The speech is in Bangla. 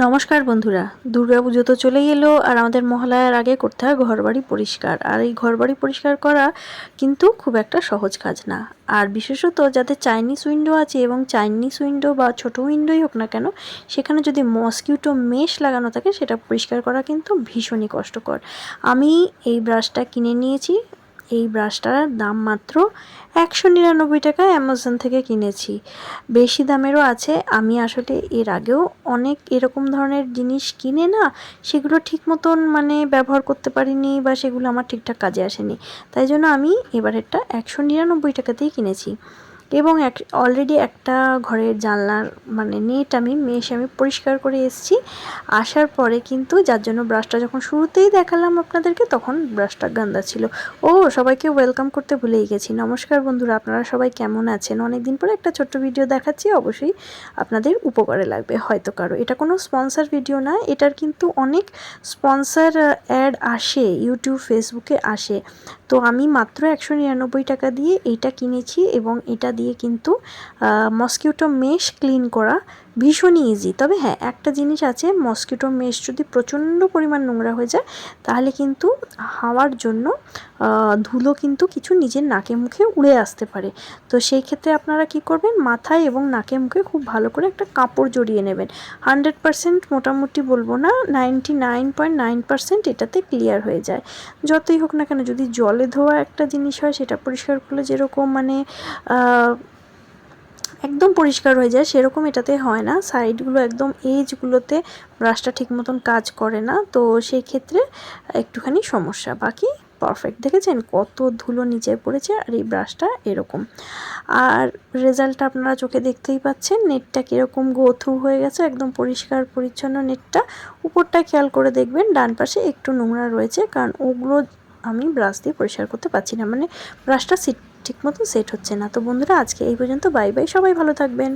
নমস্কার বন্ধুরা, দুর্গা পুজো তো চলেই এলো আর আমাদের মহালয়ার আগে করতে হয় ঘরবাড়ি পরিষ্কার। আর এই ঘরবাড়ি পরিষ্কার করা কিন্তু খুব একটা সহজ কাজ না। আর বিশেষত যাদের চাইনিজ উইন্ডো আছে এবং চাইনিজ উইন্ডো বা ছোট উইন্ডোই হোক না কেন, সেখানে যদি মসকিউটো মেশ লাগানো থাকে, সেটা পরিষ্কার করা কিন্তু ভীষণই কষ্টকর। আমি এই ব্রাশটা কিনে নিয়েছি এই ব্রাশটার দাম মাত্র একশো নিরানব্বই টাকা অ্যামাজন থেকে কিনেছি। বেশি দামেরও আছে। আমি আসলে এর আগেও অনেক এরকম ধরনের জিনিস কিনে না, সেগুলো ঠিক মতন মানে ব্যবহার করতে পারিনি বা সেগুলো আমার ঠিকঠাক কাজে আসেনি। তাই জন্য আমি এবারেরটা একশো নিরানব্বই টাকাতেই কিনেছি। এবং এক অলরেডি একটা ঘরের জানলার মানে নেট আমি মেশ আমি পরিষ্কার করে এসেছি। আসার পরে কিন্তু যার জন্য ব্রাশটা যখন শুরুতেই দেখালাম আপনাদেরকে, তখন ব্রাশটা গান্দা ছিল। ও, সবাইকে ওয়েলকাম করতে ভুলেই গেছি। নমস্কার বন্ধুরা, আপনারা সবাই কেমন আছেন? অনেকদিন পরে একটা ছোট্ট ভিডিও দেখাচ্ছি, অবশ্যই আপনাদের উপকারে লাগবে, হয়তো কারও। এটা কোনো স্পন্সার ভিডিও না, এটার কিন্তু অনেক স্পন্সার অ্যাড আসে ইউটিউব ফেসবুকে আসে। তো আমি মাত্র একশো নিরানব্বই টাকা দিয়ে এইটা কিনেছি এবং এটা দিয়ে কিন্তু মসকিউটো মেশ ক্লিন করা ভীষণই ইজি তবে হ্যাঁ একটা জিনিস আছে মসকিউটো মেশ যদি প্রচণ্ড পরিমাণ নোংরা হয়ে যায়, তাহলে কিন্তু হাওয়ার জন্য ধুলো কিন্তু কিছু নিজের নাকে মুখে উড়ে আসতে পারে। তো সেই ক্ষেত্রে আপনারা কি করবেন, মাথায় এবং নাকে মুখে খুব ভালো করে একটা কাপড় জড়িয়ে নেবেন। হান্ড্রেড পারসেন্ট মোটামুটি বলব না ninety nine point nine percent এটাতে ক্লিয়ার হয়ে যায়। যতই হোক না কেন, যদি জলে ধোয়া একটা জিনিস হয়, সেটা পরিষ্কার করলে যেরকম মানে একদম পরিষ্কার হয়ে যায়, সেরকম এটাতে হয় না। সাইডগুলো একদম এজগুলোতে ব্রাশটা ঠিক মতন কাজ করে না, তো সেই ক্ষেত্রে একটুখানি সমস্যা। বাকি পারফেক্ট দেখেছেন? কত ধুলো নিচে পড়েছে আর এই ব্রাশটা এরকম। আর রেজাল্টটা আপনারা চোখে দেখতেই পাচ্ছেন, নেটটা কীরকম গোথু হয়ে গেছে, একদম পরিষ্কার পরিচ্ছন্ন নেটটা। উপরটা খেয়াল করে দেখবেন, ডান পাশে একটু নোংরা রয়েছে, কারণ ওগুলো আমি ব্রাশ দিয়ে পরিষ্কার করতে পারছি না। মানে ব্রাশটা সিট ঠিক মতো সেট হচ্ছে না। তো বন্ধুরা, আজকে এই পর্যন্ত। বাই বাই, সবাই ভালো থাকবেন।